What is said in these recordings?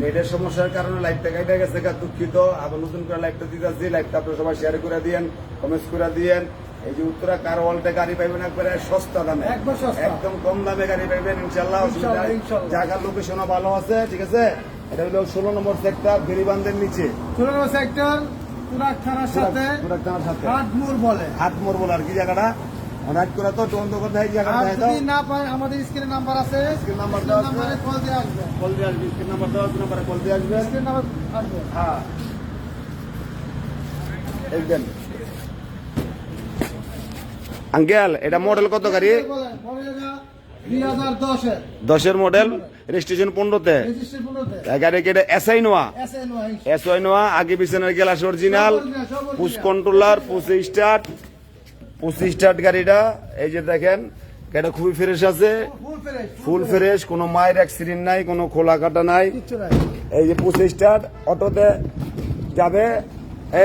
নেটের সমস্যার কারণে লাইভটা কাইটা গেছে দুঃখিত। আবার নতুন করে লাইভটা দিতেছি লাইভটা আপনারা সবাই শেয়ার করে দিয়েন কমেন্টস করে দিয়েন। এই যে উত্তরা কার ওয়ালটা গাড়ি পাইবেন একবারে সস্তা দামে। একদম কম দামে গাড়ি পাইবেন ইনশাল্লাহ। জায়গার লোকেশনও ভালো আছে ঠিক আছে? এটা হলো ষোলো নম্বর সেক্টর গিরিবান্ধের নিচে। ষোলো সেক্টর সাথে পুরাক থানার সাথে। হাটমোর বলে। হাত মোর বল আর কি জায়গাটা? অনেক করে তো জায়গাটা আর দাও। না পায় আমাদের স্ক্রিনে নাম্বার আছে। স্ক্রিন নাম্বার দেওয়া নাম্বারে কল দিয়ে আসবে। কল দিয়ে আসবে স্ক্রিন নাম্বার দেওয়া নাম্বারে কল দিয়ে আসবে। স্ক্রিন নাম্বার আসবে। হ্যাঁ। দেখবেন আঙ্কেল এটা মডেল কত গাড়ি? বলেন, বলে এটা 2010 এর দশের মডেল রেজিস্ট্রেশন পনেরোতে। গাড়ি কেটে এসআই নোয়া এসআই নোয়া আগে পিছনের glass original push controller push start push start গাড়িটা এই যে দেখেন গাড়িটা খুবই ফ্রেশ আছে। ফুল ফ্রেশ কোনো মায়ের অ্যাক্সিডেন্ট নাই কোনো খোলা কাটা নাই। এই যে পুশ স্টার্ট অটোতে যাবে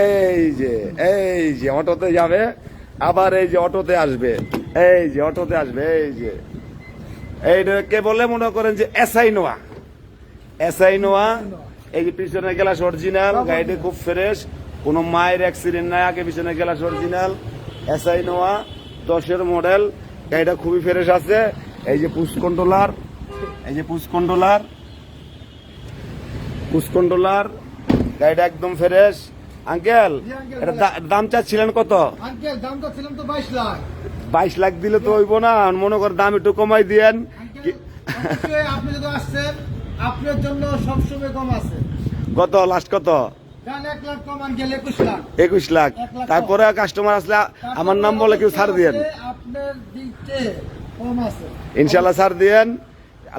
এই যে এই যে অটোতে যাবে আবার এই যে অটোতে আসবে এই যে অটোতে আসবে এই যে। এইটাকে বলে? মনে করেন যে এসআই নোয়া এসআই নোয়া এই যে পিছনে গেলাস অরিজিনাল গাড়িটি খুব ফ্রেশ কোনো মায়ের অ্যাক্সিডেন্ট নাই আগে পিছনে গ্লাস অরিজিনাল এসআই নোয়া দশের মডেল গাড়িটা খুবই ফ্রেশ আছে। এই যে পুশ কন্ট্রোলার এই যে পুশ কন্ট্রোলার পুশ কন্ট্রোলার গাড়িটা একদম ফ্রেশ আঙ্কেল এটা দাম চাচ্ছিলেন কত? আঙ্কেল দাম তো তো 22 লাখ। বাইশ লাখ দিলে তো হইব না মনে কর দাম একটু কমাই দিয়েন। আপনি যদি আসছেন আপনার জন্য সবসময় কম আছে। কত লাস্ট কত? একুশ লাখ। তারপরে কাস্টমার আসলে আমার নাম বলে কেউ ছাড় দিয়েন। ইনশাল্লাহ ছাড় দিয়েন।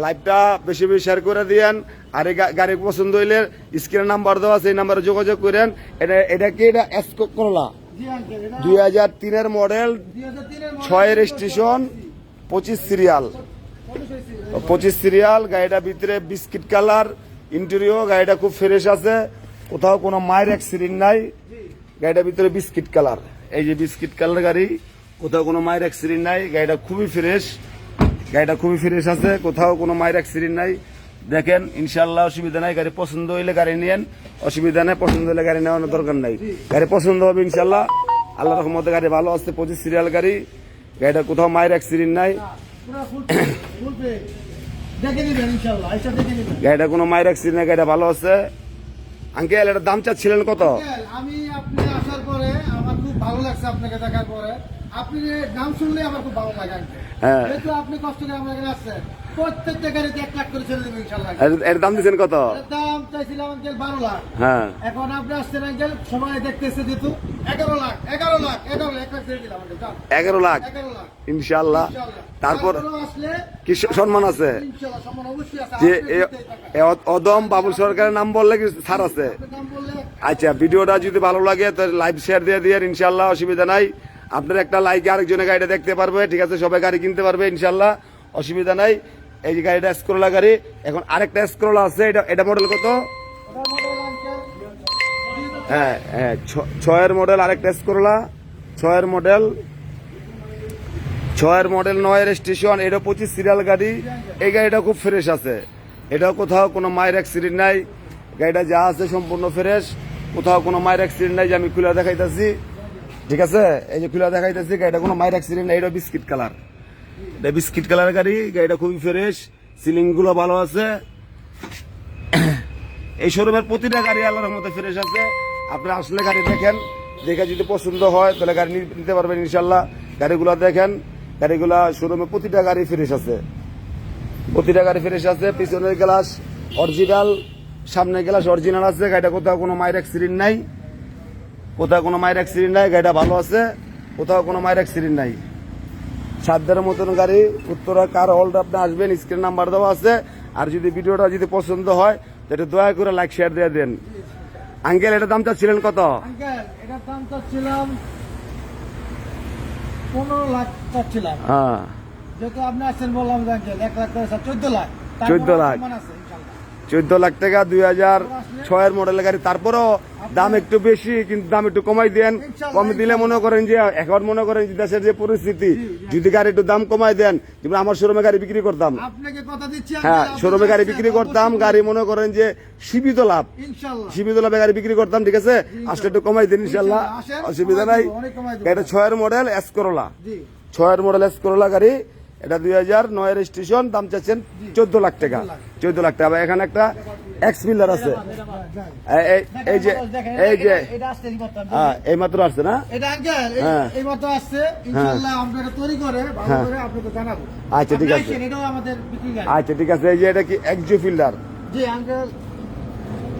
লাইভটা বেশি বেশি শেয়ার করে দিয়েন। আর এই গাড়ি পছন্দ হইলে স্ক্রিনের নাম্বার দেওয়া আছে এই নাম্বারে যোগাযোগ করেন। এটা এটা কি? এটা এস করলা দুই হাজার তিনের মডেল 2003 এর ছয়ের স্টেশন পঁচিশ সিরিয়াল পঁচিশ সিরিয়াল গাড়িটা ভিতরে বিস্কিট কালার ইন্টেরিও গাড়িটা খুব ফ্রেশ আছে। কোথাও কোনো মায়ের অ্যাক্সিডেন্ট নাই গাড়িটার ভিতরে বিস্কিট কালার এই যে বিস্কিট কালার গাড়ি কোথাও কোনো মায়ের অ্যাক্সিডেন্ট নাই গাড়িটা খুবই ফ্রেশ গাড়িটা খুবই ফ্রেশ আছে কোথাও কোনো মায়ের অ্যাক্সিডেন্ট নাই। দেখেন ইনশাল্লাহ অসুবিধা নাই গাড়ি পছন্দ হইলে গাড়ি নিয়েন অসুবিধা নাই পছন্দ হলে গাড়ি নেওয়ানোর দরকার নাই। গাড়ি পছন্দ হবে ইনশাল্লাহ আল্লাহ রহমতে গাড়ি ভালো আছে পঁচিশ সিরিয়াল গাড়ি। গাড়িটা কোথাও মায়ের অ্যাক্সিডেন্ট নাই। গাড়িটা কোনো মায়ের অ্যাক্সিডেন্ট নাই গাড়িটা ভালো আছে। আঙ্কেল এটার দাম চাচ্ছিলেন কত? আমি আপনি আসার পরে আমার খুব ভালো লাগছে আপনাকে দেখার পরে। আপনি নাম শুনলে আমার খুব ভালো লাগে হ্যাঁ। যেহেতু আপনি কষ্ট করে আমার এখানে আসছেন। প্রত্যেকটা গাড়িতে এক লাখ করে ছেড়ে দেবেন ইনশাআল্লাহ। এর- দাম দিচ্ছেন কত? দাম চাইছিলাম আঙ্কেল বারো লাখ। হ্যাঁ। এখন আপনি আসছেন আঙ্কেল সবাই দেখতেছে যেহেতু এগারো লাখ এগারো লাখ এগারো লাখ এক লাখ ছেড়ে দিলাম এগারো লাখ? ইনশাল্লাহ তারপর কি সম্মান আছে? যে অদম বাবুল সরকারের নাম বললে কি ছাড় আছে? আচ্ছা ভিডিওটা যদি ভালো লাগে তো লাইভ শেয়ার দিয়ে দিয়ে ইনশাল্লাহ অসুবিধা নাই। আপনার একটা লাইকে আরেকজনের গাড়িটা দেখতে পারবে ঠিক আছে? সবাই গাড়ি কিনতে পারবে ইনশাল্লাহ অসুবিধা নাই। এই যে গাড়িটা স্ক্রোলা গাড়ি, এখন আরেকটা স্ক্রোলা আছে, এটা এটা মডেল কত? হ্যাঁ হ্যাঁ ছয়ের মডেল আরেকটা স্ক্রোলা ছয়ের মডেল ছয়ের মডেল নয়ের স্টেশন এটা পঁচিশ সিরিয়াল গাড়ি, এই গাড়িটা খুব ফ্রেশ আছে। এটাও কোথাও কোনো মায়ের অ্যাক্সিডেন্ট নাই, গাড়িটা যা আছে সম্পূর্ণ ফ্রেশ কোথাও কোনো মায়ের অ্যাক্সিডেন্ট নাই যে আমি খুলে দেখাইতেছি। ঠিক আছে? এই যে খুলে দেখাইতেছি, গাড়িটা কোনো মায়ের অ্যাক্সিডেন্ট নাই এটা বিস্কিট কালার এটা বিস্কিট কালার গাড়ি, গাড়িটা খুবই ফ্রেশ সিলিংগুলো ভালো আছে। এই শোরুমের প্রতিটা গাড়ি আল্লাহর মতো ফ্রেশ আছে। আপনারা আসলে গাড়ি দেখেন, দেখে যদি পছন্দ হয়, তাহলে গাড়ি নিতে পারবেন ইনশাল্লাহ গাড়িগুলো দেখেন, গাড়িগুলা শোরুমে প্রতিটা গাড়ি ফ্রেশ আছে। প্রতিটা গাড়ি ফ্রেশ আছে, পিছনের গ্লাস অরিজিনাল সামনে গ্লাস অরিজিনাল আছে। গাড়িটা কোথাও কোনো মায়ের অ্যাক্সিডেন্ট নাই। কোথাও কোনো মায়ের অ্যাক্সিডেন্ট নাই, গাড়িটা ভালো আছে। কোথাও কোনো মায়ের অ্যাক্সিডেন্ট নাই। সাতদের মতন গাড়ি উত্তরা কার হলটা আপনি আসবেন স্ক্রিন নাম্বার দেওয়া আছে। আর যদি ভিডিওটা যদি পছন্দ হয় তাহলে দয়া করে লাইক শেয়ার দিয়ে দেন। আঙ্কেল এটা দাম চাচ্ছিলেন কত? এটার দাম চাচ্ছিলাম পনেরো লাখ চাচ্ছিলাম। হ্যাঁ। যেহেতু আপনি আসছেন বললাম আঙ্কেল এক লাখ করে চোদ্দ লাখ। 14 লাখ। সম্মান আছে, ইনশাআল্লাহ। চোদ্দ লাখ টাকা দুই হাজার ছয়ের মডেলের গাড়ি। তারপরেও দাম একটু বেশি কিন্তু দাম একটু কমাই দেন। কমে দিলে মনে করেন যে এখন মনে করেন যে দেশের যে পরিস্থিতি যদি গাড়ি একটু দাম কমাই দেন যেমন আমার শোরুমে গাড়ি বিক্রি করতাম। হ্যাঁ শোরুমে গাড়ি বিক্রি করতাম গাড়ি মনে করেন যে সীমিত লাভ। সীমিত লাভে গাড়ি বিক্রি করতাম ঠিক আছে? আসলে একটু কমাই দিন ইনশাল্লাহ অসুবিধা নাই। এটা ছয়ের মডেল এস করোলা ছয়ের মডেল এস করোলা গাড়ি। এটা দুই হাজার নয়ের স্টেশন দাম চাচ্ছেন চোদ্দ লাখ টাকা। চোদ্দ লাখ টাকা। এখানে একটা এক্স মিলার আছে। এই- যে এই যে আসছে এই মাত্র, হ্যাঁ। এই মাত্র আসছে। না হ্যাঁ। হ্যাঁ। আচ্ছা, ঠিক আছে। আচ্ছা ঠিক আছে। এই যে এটা কি Axio Fielder G uncle.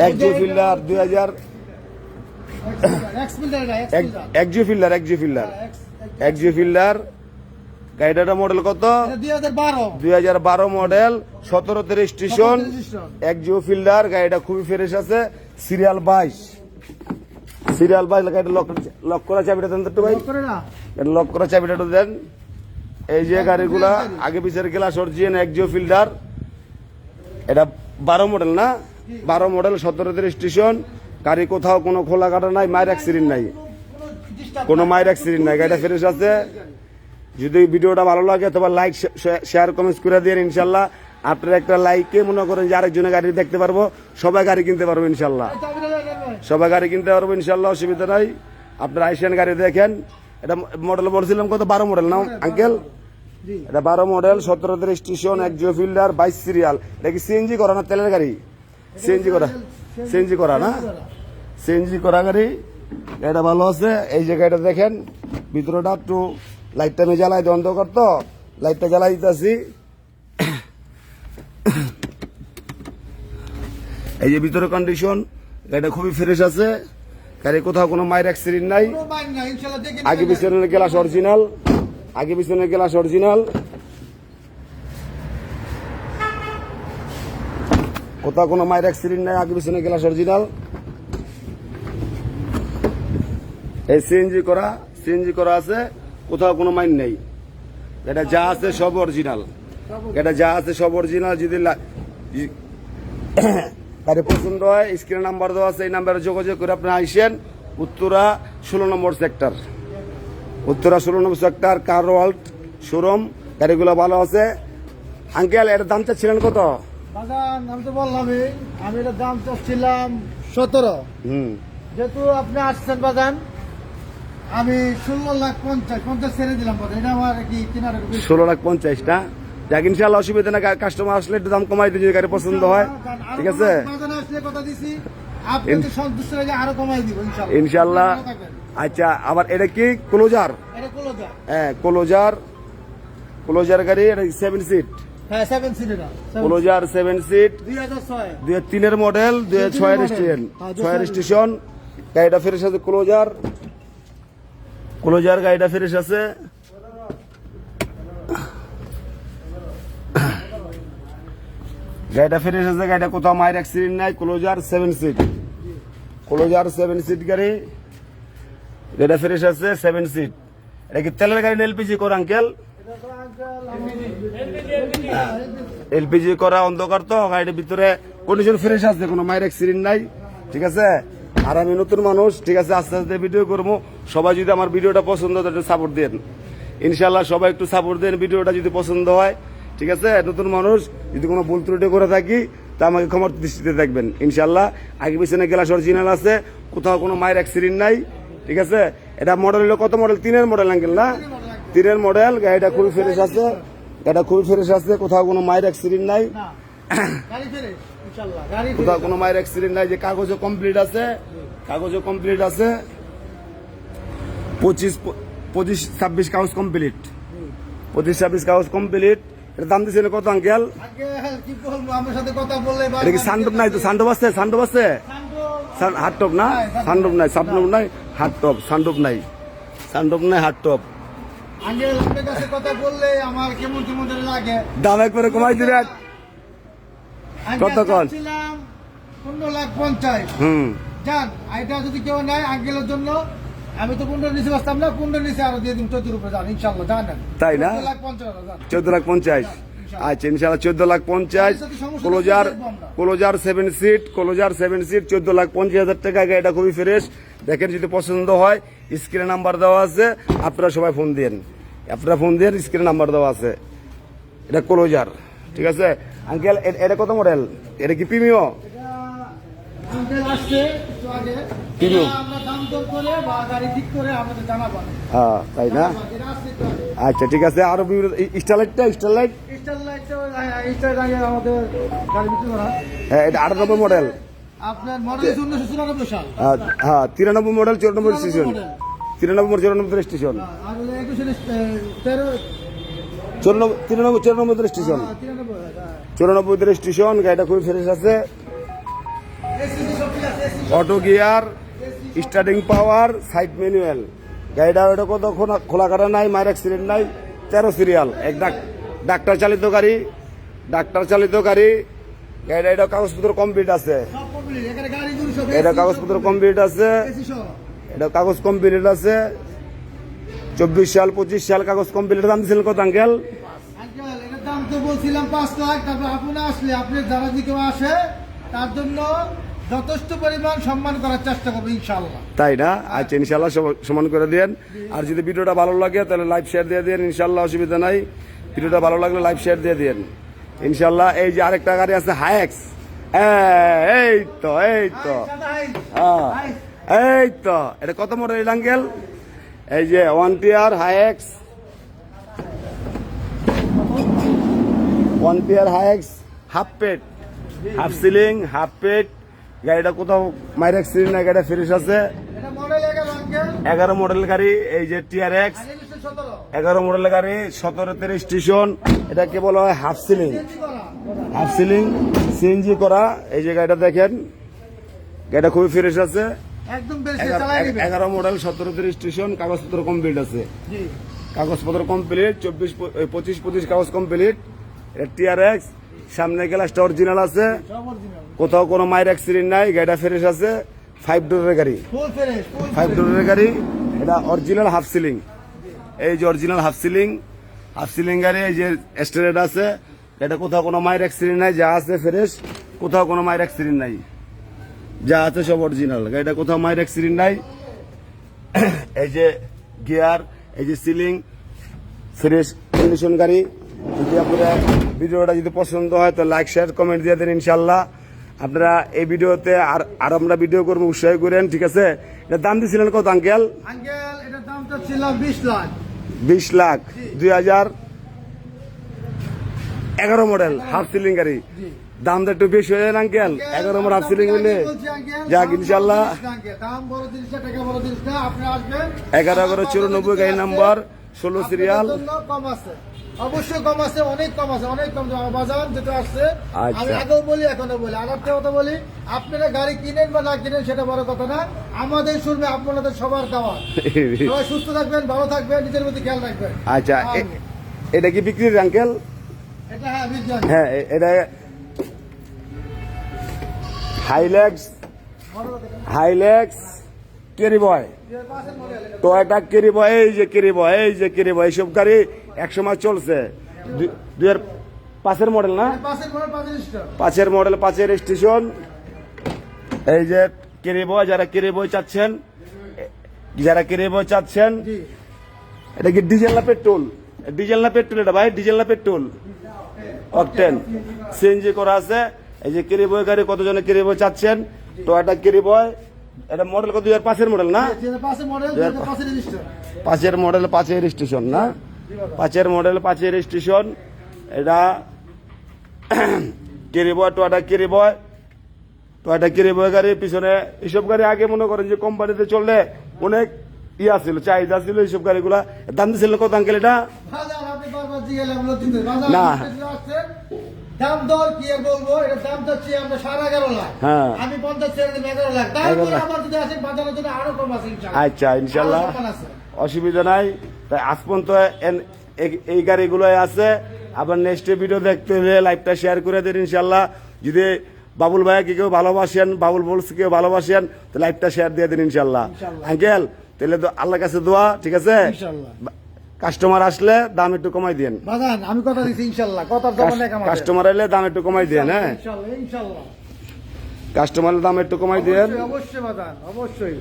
Axio Fielder দুই হাজার Axio Fielder Axio Fielder Axio Fielder গাড়িটার মডেল কত? দুই হাজার বারো। মডেল সতেরোতে রেজিস্ট্রেশন এক জিও ফিল্ডার গাড়িটা খুবই ফ্রেশ আছে। সিরিয়াল বাইশ। সিরিয়াল বাইশ গাড়িটা লক লক করা চাবিটা দেন তো ভাই। লক করা চাবিটা দেন। এই যে গাড়িগুলা আগে পিছের গ্লাস অরিজিন এক জিও ফিল্ডার এটা বারো মডেল না? বারো মডেল সতেরোতে রেজিস্ট্রেশন গাড়ি কোথাও কোনো খোলা কাটা নাই মায়ের অ্যাক্সিডেন্ট নাই। কোনো মায়ের অ্যাক্সিডেন্ট নাই। গাড়িটা ফ্রেশ আছে। যদি ভিডিওটা ভালো লাগে তবে লাইক শেয়ার কমেন্টস করে দিয়ে ইনশাল্লাহ। আপনার একটা লাইকে মনে করেন যে আরেকজনের গাড়ি দেখতে পারব সবাই গাড়ি কিনতে পারব ইনশাল্লাহ। সবাই গাড়ি কিনতে পারব ইনশাল্লাহ অসুবিধা নাই। আপনার আইসিয়ান গাড়ি দেখেন। এটা মডেল বলছিলাম কত? বারো মডেল না আঙ্কেল এটা বারো মডেল সতেরো সতেরোতে স্টেশন এক জিও ফিল্ডার বাইশ সিরিয়াল এটা কি সিএনজি করা না তেলের গাড়ি? সিএনজি করা। সিএনজি করা না? সিএনজি করা। গাড়ি। এটা ভালো আছে। এই জায়গাটা দেখেন ভিতরটা একটু লাইটটা আমি জ্বালাই দিয়ে অন্ধকার তো। লাইটটা জ্বালাই দিতেছি। এই যে ভিতরে কন্ডিশন গাড়িটা খুবই ফ্রেশ আছে। গাড়ি কোথাও কোনো মায়ের অ্যাক্সিডেন্ট নাই। আগে পিছনের গ্লাস অরিজিনাল আগে পিছনের গ্লাস অরিজিনাল কোথাও কোনো মায়ের অ্যাক্সিডেন্ট নাই আগে পিছনের গ্লাস অরিজিনাল এই সিএনজি করা সিএনজি করা আছে। কোথাও কোনো মাইন নেই। এটা যা আছে সব অরিজিনাল এটা যা আছে সব অরিজিনাল যদি গাড়ি পছন্দ হয় স্ক্রিনে নাম্বার দেওয়া আছে এই নাম্বারে যোগাযোগ করে আপনি আইসেন উত্তরা ষোলো নম্বর সেক্টর উত্তরা ষোলো নম্বর সেক্টর কার ওয়ার্ল্ড শোরুম গাড়িগুলো ভালো আছে। আঙ্কেল এটার দাম চাচ্ছিলেন কত? আমি তো বললামই আমি এটা দাম চাচ্ছিলাম সতেরো। হুম। যেহেতু আপনি আসছেন বাগান আমি ষোলো লাখ পঞ্চাশ পঞ্চাশ ছেড়ে দিলাম এটা আমার কি কেনার ষোলো লাখ পঞ্চাশ না যাক ইনশাল্লাহ অসুবিধা না কাস্টমার আসলে একটু দাম কমাই দিয়ে গাড়ি পছন্দ হয়। ঠিক আছে? ইনশাল্লাহ। আচ্ছা আবার এটা কি? ক্লোজার হ্যাঁ ক্লোজার ক্লোজার গাড়ি এটা সেভেন সিট হ্যাঁ ক্লোজার সেভেন সিট দুই হাজার দুই তিনের মডেল দুই হাজার ছয়ের স্টেশন হ্যাঁ, ছয়ের স্টেশন গাড়িটা ফ্রেশ আছে ক্লোজার ক্লোজার গাড়িটা ফ্রেশ আছে? গাড়িটা ফ্রেশ আছে, গাড়িটা কোথাও মায়ের অ্যাক্সিডেন্ট নাই, ক্লোজার সেভেন সিট ক্লোজার সেভেন সিট গাড়ি, গাড়িটা ফ্রেশ আছে সেভেন সিট এটা কি তেলের গাড়ি এলপিজি কর, আঙ্কেল? এলপিজি করা অন্ধকার তো, গাড়ির ভিতরে কন্ডিশন ফ্রেশ আছে, কোনো মায়ের অ্যাক্সিডেন্ট নাই, ঠিক আছে? আর আমি নতুন মানুষ, ঠিক আছে, আস্তে আস্তে ভিডিও করব। সবাই যদি আমার ভিডিওটা পছন্দ হয় একটু সাপোর্ট দেন। ইনশাল্লাহ সবাই একটু সাপোর্ট দেন ভিডিওটা যদি পছন্দ হয়। ঠিক আছে, নতুন মানুষ, যদি কোনো ভুল ত্রুটি করে থাকি, তা আমাকে ক্ষমার দৃষ্টিতে দেখবেন। ইনশাল্লাহ আগে পিছনে গ্লাস অরিজিনাল আছে, কোথাও কোনো মায়ের অ্যাক্সিডেন্ট নাই। ঠিক আছে, এটা মডেল হলো কত মডেল তিনের মডেল আঙ্কেল না? তিনের মডেল গাড়িটা খুবই ফ্রেশ আছে, গাড়িটা খুবই ফ্রেশ আছে, কোথাও কোনো মায়ের অ্যাক্সিডেন্ট নাই। কোথাও কোনো মায়ের অ্যাক্সিডেন্ট নাই যে কাগজও কমপ্লিট আছে কাগজও কমপ্লিট আছে। পঁচিশ পঁচিশ ছাব্বিশ কাগজ কমপ্লিট পঁচিশ ছাব্বিশ কাগজ কমপ্লিট এর দাম দিচ্ছেন কত আঙ্কেল? এটা কি সান্ডব নাই তো? সান্ডব আছে? সান্ডব আছে? হাট টপ না? সান্ডব নাই সাবনব নাই হাট টপ সান্ডব নাই। সান্ডব নাই হাট টপ। আপনার কাছে কথা বললে আমার কেমন কেমন লাগে। দাম একবারে কমাই দিলেন কত পনেরো লাখ পঞ্চাশ। হুম। যান এটা যদি কেউ নেয় আঙ্গেলের জন্য আমি তো পনেরো নিচে বাঁচতাম না পনেরো নিচে আরও দিয়ে দিন উপরে যান ইনশাল্লাহ জানেন তাই না? চোদ্দ লাখ পঞ্চাশ আচ্ছা ইনশাল্লাহ চোদ্দ লাখ পঞ্চাশ। ক্লোজার ক্লোজার সেভেন সিট ক্লোজার সেভেন সিট চোদ্দ লাখ পঞ্চাশ হাজার টাকা। গাড়িটা খুবই ফ্রেশ দেখেন যদি পছন্দ হয় স্ক্রিনে নাম্বার দেওয়া আছে। আপনারা সবাই ফোন দেন আপনারা ফোন দেন স্ক্রিনে নাম্বার দেওয়া আছে। এটা ক্লোজার ঠিক আছে? আঙ্কেল এটা কত মডেল? এটা কি প্রিমিও? জানাবেন হ্যাঁ তাই না? আচ্ছা ঠিক আছে। আরও বিভিন্ন স্টারলাইটটা স্টারলাইট হ্যাঁ এটা আটানব্বই মডেল। চুরানব্বই হ্যাঁ তিরানব্বই মডেল চৌরানব্বই স্টেশন। তিরানব্বই চৌরানব্বই স্টেশন। তিরানব্বই চৌরানব্বই স্টেশন। চৌরানব্বই স্টেশন, গাড়িটা খুবই ফ্রেশ আছে। Auto gear starting power side manual গাড়িটা ওটা কত খোলা- কাটা নাই, মায়ের অ্যাক্সিডেন্ট নাই, তেরো সিরিয়াল এক ডাক- ডাক্তার চালিত গাড়ি, ডাক্তার চালিত গাড়ি। গাড়িটা এটা কাগজপত্র কমপ্লিট আছে। এটা কাগজপত্র কমপ্লিট আছে। এটা কাগজ কমপ্লিট আছে। চব্বিশ সাল, পঁচিশ সাল কাগজ কমপ্লিট দিয়েছিলেন কত আঙ্কেল তো বলছিলাম পাঁচ লাখ তারপর আপনি আসলে আপনি যারা কেউ আসে তার জন্য যথেষ্ট পরিমাণ সম্মান করার চেষ্টা করব ইনশাল্লাহ তাই না? আচ্ছা ইনশাল্লাহ সম- সমান করে দেন আর যদি ভিডিওটা ভালো লাগে তাহলে লাইভ শেয়ার দিয়ে দেন ইনশাল্লাহ অসুবিধা নাই। ভিডিওটা ভালো লাগলে লাইভ শেয়ার দিয়ে দেন ইনশাল্লাহ এই যে আরেকটা গাড়ি আছে হাইক্স এই তো এই তো। হ্যাঁ, এই তো। এটা কত মডেল আঙ্কেল এই যে ওয়ান টিয়ার হাইক্স ওয়ান টিয়ার হাইক্স হাফ পেট হাফ সিলিং হাফ পেট গাড়িটা কোথাও মাইরেক্স সিলিং না গাড়িটা ফ্রেশ আছে। এগারো মডেল গাড়ি এই যে টিআর এক্স এগারো মডেল গাড়ি সতেরোতে স্টেশন এটাকে বলা হয় half ceiling half ceiling CNG করা। এই যে গাড়িটা দেখেন গাড়িটা খুবই ফ্রেশ আছে। এগারো- মডেল সতেরোতে স্টেশন কাগজপত্র কমপ্লিট আছে। কাগজপত্র কমপ্লিট চব্বিশ প- পঁচিশ পঁচিশ কাগজ কমপ্লিট টিআর এক্স সামনে গ্লাসটা অরিজিনাল আছে। কোথাও কোনো মায়ের অ্যাক্সিডেন্ট নাই গাড়িটা ফ্রেশ আছে। ফাইভ ডোরের গাড়ি। ফাইভ ডোরের গাড়ি। এটা অরিজিনাল হাফ সিলিং এই যে original half ceiling half ceiling গাড়ি এই যে স্টেরেট আছে। এটা কোথাও কোনো মায়ের অ্যাক্সিডেন্ট নাই যা আছে ফ্রেশ কোথাও কোনো মায়ের অ্যাক্সিডেন্ট নাই। যা আছে সব অরিজিনাল গাড়িটা কোথাও মায়ের অ্যাক্সিডেন্ট নাই। এই যে গিয়ার এই যে সিলিং ফ্রেশ কন্ডিশন গাড়ি। যদি আপনারা ভিডিওটা যদি পছন্দ হয় তো লাইক শেয়ার কমেন্ট দিয়ে দেন ইনশাল্লাহ আপনারা এই ভিডিওতে আর আর আমরা ভিডিও করব উৎসাহ করেন ঠিক আছে? এটা দাম দিয়েছিলেন কত আঙ্কেল? আঙ্কেল এটার দামটা ছিল বিশ লাখ। বিশ লাখ দুই হাজার এগারো মডেল হাফ সিলিং গাড়ি। দামটা একটু বেশি হয়ে যায় আঙ্কেল। এগারো মডেল হাফ সিলিং হলে যাক ইনশাল্লাহ এগারো এগারো চুরানব্বই গাড়ি নাম্বার ষোলো সিরিয়াল কম আছে। অবশ্যই কম আছে অনেক কম আছে অনেক কম বাজার যেটা আসছে আচ্ছা। আমি আগেও বলি এখনও বলি। আর একটা কথা বলি আপনারা গাড়ি কিনেন বা না কিনেন সেটা বড় কথা না। আমাদের শুনবে আপনাদের সবার দেওয়া সবাই সুস্থ থাকবেন ভালো থাকবেন নিজের প্রতি খেয়াল রাখবেন। আচ্ছা এটা কি বিক্রির আঙ্কেল? এটা হ্যাঁ হ্যাঁ এটা কথা। হাইল্যাক্স কেরি বয় model এটা। কেরি বয় এই যে কেরি বয় এই যে কেরি বয় এইসব গাড়ি একসময় চলছে। দুই- পাঁচের মডেল না? এটা পাঁচের। পাঁচের মডেল পাঁচের স্টেশন এই যে কেরি বয় যারা কেরি বই চাচ্ছেন যারা কেরি বই চাচ্ছেন এটা কি ডিজেল না পেট্রোল ডিজেল না পেট্রোল এটা ভাই ডিজেল না পেট্রোল অকটেন সিএনজি করা আছে। এই যে কেরি বয় গাড়ি কতজনে কেরি বয় চাচ্ছেন? Toyota carry boy. এটা মডেল কত? দুই হাজার পাঁচের মডেল না। পাঁচের মডেল পাঁচের স্টেশন না? পাঁচের মডেল পাঁচের স্টেশন। এটা carry boy Toyota carry boy Toyota carry boy গাড়ি? পিছনে এইসব গাড়ি আগে মনে করেন যে কোম্পানিতে চললে অনেক ইয়া ছিল চাহিদা ছিল এইসব গাড়িগুলা। দাম দিয়েছিল কত আঙ্কেল এটা? না। দাম দর কি বলব? এটা দাম চাচ্ছি আমরা সাড়ে এগারো লাখ। হ্যাঁ। আমি পঞ্চাশ ছেড়ে দেবো এগারো লাখ। তারপরে লাখ। যদি আসেন বাজারের জন্য আরও কম আছে আচ্ছা ইনশাল্লাহ। অসুবিধা নাই। তাই আজ পর্যন্ত এই- গাড়িগুলো আছে। আবার নেক্সট ভিডিও দেখতে হলে লাইভটা শেয়ার করে দেন ইনশাল্লাহ যদি বাবুল ভাইকে কেউ ভালোবাসেন বাবুল বলস কেউ ভালোবাসেন তো লাইভটা শেয়ার দিয়ে দিন ইনশাল্লাহ। আঙ্কেল তাহলে তো আল্লাহর কাছে দোয়া ঠিক আছে? কাস্টমার আসলে দাম একটু কমাই দেন। আমি কথা দিচ্ছি ইনশাল্লাহ কাস্টমার এলে দাম একটু কমাই দেন হ্যাঁ? কাস্টমারের দাম একটু কমাই দেন। অবশ্যই অবশ্যই।